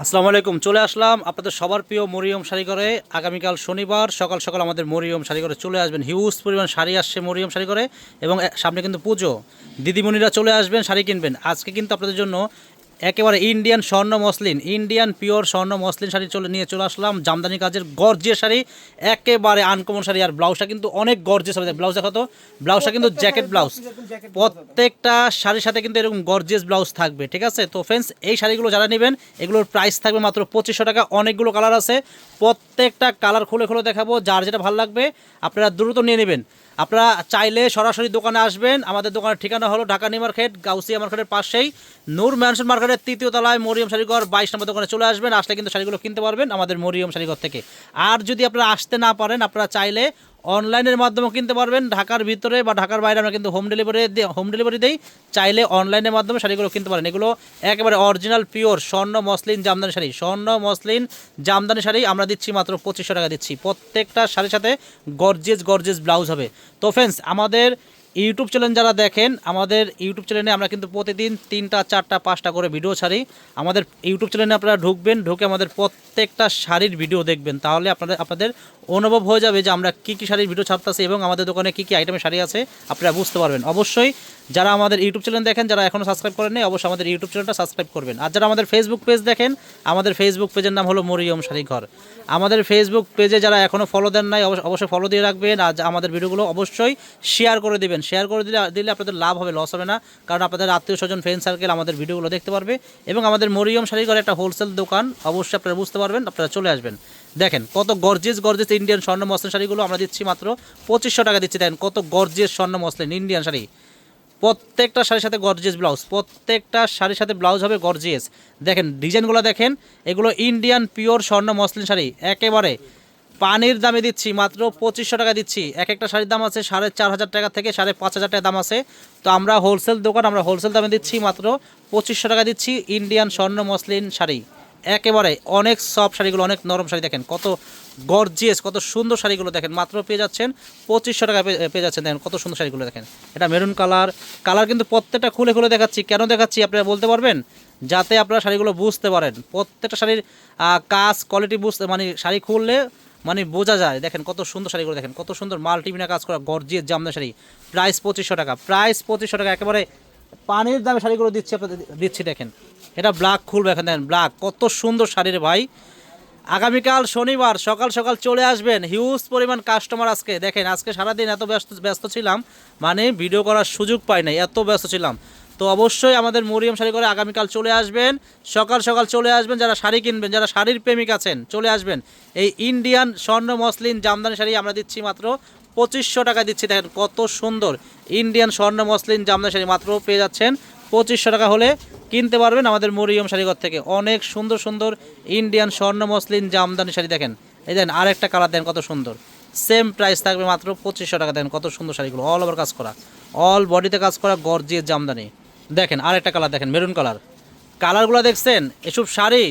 আসসালামু আলাইকুম, চলে আসলাম আপনাদের সবার প্রিয় মরিয়ম শাড়িঘরে। আগামীকাল শনিবার, সকাল সকাল আমাদের মরিয়ম শাড়িঘরে চলে আসবেন। হিউজ পরিমাণ শাড়ি আসছে মরিয়ম শাড়িঘরে এবং সামনে কিন্তু পুজো। দিদিমণিরা চলে আসবেন, শাড়ি কিনবেন। আজকে কিন্তু আপনাদের জন্য একেবারে ইন্ডিয়ান স্বর্ণ মসলিন, ইন্ডিয়ান পিওর স্বর্ণ মসলিন শাড়ি চলে, নিয়ে চলে আসলাম। জামদানি কাজের গর্জিয়া শাড়ি, একেবারে আনকমন শাড়ি। আর ব্লাউজটা কিন্তু অনেক গর্জিয়াস হবে। ব্লাউজ দেখো তো, ব্লাউজটা কিন্তু জ্যাকেট ব্লাউজ। প্রত্যেকটা শাড়ির সাথে কিন্তু এরকম গর্জিয়াস ব্লাউজ থাকবে, ঠিক আছে? তো ফ্রেন্ডস এই শাড়িগুলো যারা নেবেন, এগুলোর প্রাইস থাকবে মাত্র পঁচিশশো টাকা। অনেকগুলো কালার আছে। প্রত্যেকটা কালার খুলে খুলে দেখাবো। যার যেটা ভালো লাগবে, আপনারা দ্রুত নিয়ে নেবেন। আপনারা চাইলে সরাসরি দোকানে আসবেন। আমাদের দোকানের ঠিকানা হলো ঢাকা নিউ মার্কেট, গাউসিয়া মার্কেটের পাশেই। নূর ম্যানসন মার্কেটের তৃতীয় তলায় মরিয়ম শাড়িঘর, বাইশ নম্বর দোকানে চলে আসবেন। আসলে কিন্তু শাড়িগুলো কিনতে পারবেন আমাদের মরিয়ম শাড়িঘর থেকে। আর যদি আপনারা আসতে না পারেন, আপনারা চাইলে অনলাইনের মাধ্যমে কিনতে পারবেন। ঢাকার ভিতরে বা ঢাকার বাইরে আমরা কিন্তু হোম ডেলিভারি হোম ডেলিভারি দেই। চাইলে অনলাইনের মাধ্যমে শাড়িগুলো কিনতে পারেন। এগুলো একেবারে অরিজিনাল পিওর স্বর্ণ, মসলিন, জামদানি শাড়ি। স্বর্ণ, মসলিন, জামদানি শাড়ি আমরা দিচ্ছি মাত্র পঁচিশশো টাকা দিচ্ছি। প্রত্যেকটা শাড়ির সাথে গর্জেস গর্জেস ব্লাউজ হবে। তো ফ্রেন্ডস আমাদের ইউটিউব চ্যানেল যারা দেখেন, আমাদের ইউটিউব চ্যানেলে আমরা কিন্তু প্রতিদিন তিনটা, চারটা, পাঁচটা করে ভিডিও ছাড়ি। আমাদের ইউটিউব চ্যানেলে আপনারা ঢুকবেন, ঢুকে আমাদের প্রত্যেকটা শাড়ির ভিডিও দেখবেন। তাহলে আপনাদের আপনাদের অনুভব হয়ে যাবে যে আমরা কী কী শাড়ির ভিডিও ছাড়তেছি এবং আমাদের দোকানে কী কী আইটেমের শাড়ি আছে, আপনারা বুঝতে পারবেন। অবশ্যই যারা আমাদের ইউটিউব চ্যানেল দেখেন, যারা এখনও সাবস্ক্রাইব করেন অবশ্যই আমাদের ইউটিউব চ্যানেলটা সাবস্ক্রাইব করবেন। আর যারা আমাদের ফেসবুক পেজ দেখেন, আমাদের ফেসবুক পেজের নাম হলো মরিয়ম শাড়ি ঘর আমাদের ফেসবুক পেজে যারা এখনও ফলো দেন নাই অবশ্য- অবশ্যই ফলো দিয়ে রাখবেন। আর আমাদের ভিডিওগুলো অবশ্যই শেয়ার করে দিবেন। শেয়ার করে দিলে দিলে আপনাদের লাভ হবে লস হবে না। কারণ আপনাদের আত্মীয় স্বজন ফ্রেন্ড সার্কেল আমাদের ভিডিওগুলো দেখতে পারবে। এবং আমাদের মরিয়ম শাড়ি ঘর একটা হোলসেল দোকান, অবশ্যই আপনারা বুঝতে পারবেন, আপনারা চলে আসবেন। দেখেন, কত গর্জিয়াস গর্জিয়াস ইন্ডিয়ান স্বর্ণ মসলিন শাড়িগুলো আমরা দিচ্ছি মাত্র পঁচিশশো টাকা দিচ্ছি। দেখেন, কত গর্জিয়াস স্বর্ণ মসলিন ইন্ডিয়ান শাড়ি। প্রত্যেকটা শাড়ির সাথে গর্জিয়াস ব্লাউজ প্রত্যেকটা শাড়ির সাথে ব্লাউজ হবে গর্জিয়াস দেখেন ডিজাইনগুলো দেখেন, এগুলো ইন্ডিয়ান পিওর স্বর্ণ মসলিন শাড়ি। একেবারে পানির দামে দিচ্ছি, মাত্র পঁচিশশো টাকা দিচ্ছি। এক একটা শাড়ির দাম আছে সাড়ে চার হাজার টাকা থেকে সাড়ে পাঁচ হাজার টাকা দাম আছে। তো আমরা হোলসেল দোকান, আমরা হোলসেল দামে দিচ্ছি মাত্র পঁচিশশো টাকা দিচ্ছি ইন্ডিয়ান স্বর্ণ মসলিন শাড়ি। একেবারে অনেক সফট শাড়িগুলো, অনেক নরম শাড়ি দেখেন, কত গর্জিয়াস কত সুন্দর শাড়িগুলো দেখেন। মাত্র পেয়ে যাচ্ছেন পঁচিশশো টাকা পেয়ে যাচ্ছেন দেখেন, কত সুন্দর শাড়িগুলো দেখেন। এটা মেরুন কালার কালার কিন্তু প্রত্যেকটা খুলে খুলে দেখাচ্ছি। কেন দেখাচ্ছি আপনারা বলতে পারবেন? যাতে আপনারা শাড়িগুলো বুঝতে পারেন। প্রত্যেকটা শাড়ির কাজ কোয়ালিটি বুঝতে মানে শাড়ি খুললে মানে বোঝা যায়। দেখেন কত সুন্দর শাড়িগুলো দেখেন, কত সুন্দর মাল্টিমিনা কাজ করা গর্জিয়াস জামদা শাড়ি। প্রাইস পঁচিশশো টাকা প্রাইস পঁচিশশো টাকা, একেবারে পানির দামে শাড়িগুলো দিচ্ছি আপনাদের, দিচ্ছি দেখেন। এটা ব্ল্যাক খুলবে এখন, দেখেন ব্ল্যাক কত সুন্দর শাড়ির ভাই। আগামীকাল শনিবার, সকাল সকাল চলে আসবেন হিউজ পরিমাণ কাস্টমার আজকে। দেখেন, আজকে সারাদিন এত ব্যস্ত ব্যস্ত ছিলাম মানে ভিডিও করার সুযোগ পাই নাই, এত ব্যস্ত ছিলাম। তো অবশ্যই আমাদের মরিয়ম শাড়ি করে আগামীকাল চলে আসবেন। সকাল সকাল চলে আসবেন যারা শাড়ি কিনবেন, যারা শাড়ির প্রেমিক আছেন, চলে আসবেন। এই ইন্ডিয়ান স্বর্ণ মসলিন জামদানি শাড়ি আমরা দিচ্ছি মাত্র পঁচিশশো টাকা দিচ্ছি। দেখেন কত সুন্দর ইন্ডিয়ান স্বর্ণ মসলিন জামদানি শাড়ি মাত্র পেয়ে যাচ্ছেন। পঁচিশশো টাকা হলে কিনতে পারবেন আমাদের মরিয়ম শাড়িঘর থেকে। অনেক সুন্দর সুন্দর ইন্ডিয়ান স্বর্ণ মসলিন জামদানি শাড়ি দেখেন। এই দেন আরেকটা কালার দেন কত সুন্দর। সেম প্রাইস থাকবে মাত্র পঁচিশশো টাকা। দেন কত সুন্দর শাড়িগুলো। অল ওভার কাজ করা। অল বডিতে কাজ করা গর্জিয়ে জামদানি। দেখেন, আরেকটা কালার দেখেন মেরুন কালার কালারগুলো দেখছেন, এসব শাড়ি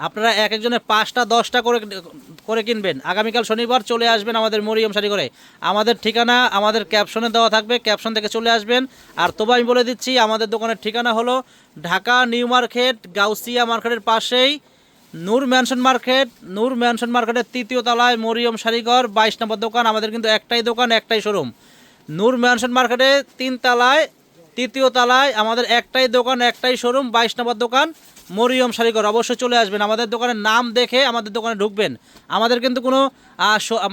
আপনারা এক একজনের পাঁচটা, দশটা করে করে কিনবেন। আগামীকাল শনিবার চলে আসবেন আমাদের মরিয়ম শাড়ি করে আমাদের ঠিকানা আমাদের ক্যাপশনে দেওয়া থাকবে ক্যাপশন থেকে চলে আসবেন। আর তবে আমি বলে দিচ্ছি, আমাদের দোকানের ঠিকানা হলো ঢাকা নিউ মার্কেট, গাউসিয়া মার্কেটের পাশেই Noor mansion market. Noor mansion মার্কেটের তৃতীয় তলায় মরিয়ম শাড়িঘর বাইশ নম্বর দোকান। আমাদের কিন্তু একটাই দোকান, একটাই শোরুম নূর ম্যানশন মার্কেটে তিন তলায় তৃতীয় তলায় আমাদের একটাই দোকান, একটাই শোরুম বাইশ নম্বর দোকান, মরিয়ম শাড়িঘর অবশ্যই চলে আসবেন। আমাদের দোকানের নাম দেখে আমাদের দোকানে ঢুকবেন। আমাদের কিন্তু কোনো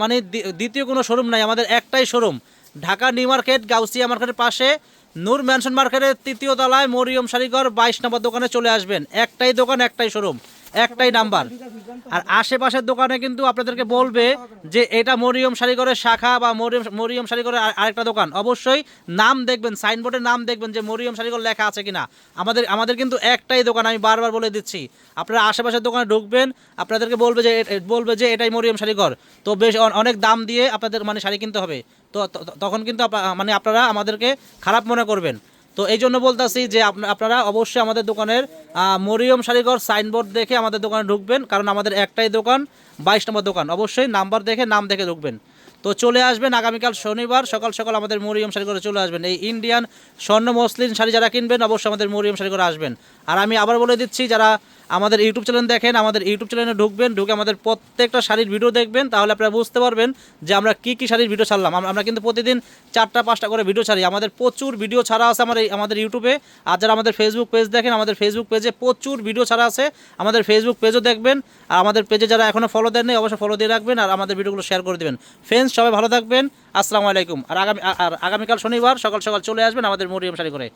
মানে দ্বিতীয় কোনো শোরুম নাই। আমাদের একটাই showroom Dhaka new market, Gausia মার্কেটের পাশে, নূর ম্যানশন মার্কেটের তৃতীয় তলায় মরিয়ম শাড়িঘর বাইশ নম্বর দোকানে চলে আসবেন। একটাই দোকান, একটাই শোরুম একটাই নাম্বার। আর আশেপাশের দোকানে কিন্তু আপনাদেরকে বলবে যে এটা মরিয়ম শাড়িঘরের শাখা বা মরিয়ম মরিয়ম শাড়িঘরের আর- আরেকটা দোকান। অবশ্যই নাম দেখবেন সাইনবোর্ডের নাম দেখবেন যে মরিয়ম শাড়িঘর লেখা আছে কিনা। আমাদের আমাদের কিন্তু একটাই দোকান, আমি বারবার বলে দিচ্ছি। আপনারা আশেপাশের দোকানে ঢুকবেন, আপনাদেরকে বলবে যে বলবে যে এটাই মরিয়ম শাড়িঘর তো বেশ অনেক দাম দিয়ে আপনাদের মানে শাড়ি কিনতে হবে। তো তখন কিন্তু মানে আপনারা আমাদেরকে খারাপ মনে করবেন। তো এই জন্য বলতেছি যে আপনা- আপনারা অবশ্যই আমাদের দোকানের মরিয়ম শাড়িঘর সাইনবোর্ড দেখে আমাদের দোকানে ঢুকবেন, কারণ আমাদের একটাই দোকান, বাইশ নম্বর দোকান। অবশ্যই নাম্বার দেখে নাম দেখে ঢুকবেন। তো চলে আসবেন আগামীকাল শনিবার, সকাল সকাল আমাদের মরিয়ম শাড়ি করে চলে আসবেন। এই ইন্ডিয়ান স্বর্ণ মসলিন শাড়ি যারা কিনবেন, অবশ্যই আমাদের মরিয়ম শাড়ি করে আসবেন। আর আমি আবার বলে দিচ্ছি, যারা আমাদের ইউটিউব চ্যানেল দেখেন, আমাদের ইউটিউব চ্যানেলে ঢুকবেন, ঢুকে আমাদের প্রত্যেকটা শাড়ির ভিডিও দেখবেন, তাহলে আপনারা বুঝতে পারবেন যে আমরা কী কী শাড়ির ভিডিও ছাড়লাম। আমরা কিন্তু প্রতিদিন চারটা, পাঁচটা করে ভিডিও ছাড়ি। আমাদের প্রচুর ভিডিও ছাড়া আছে আমার আমাদের ইউটিউবে আর যারা আমাদের ফেসবুক পেজ দেখেন, আমাদের ফেসবুক পেজে প্রচুর ভিডিও ছাড়া আছে। আমাদের ফেসবুক পেজও দেখবেন। আর আমাদের পেজে যারা এখনও ফলো দেন নাই অবশ্যই ফলো দিয়ে রাখবেন। আর আমাদের ভিডিওগুলো শেয়ার করে দেবেন। ফ্রেন্ডস সবাই ভালো থাকবেন। আসসালামু আলাইকুম। আর আগামী আর আগামীকাল শনিবার সকাল সকাল চলে আসবেন আমাদের মরিয়ম শাড়ি করে।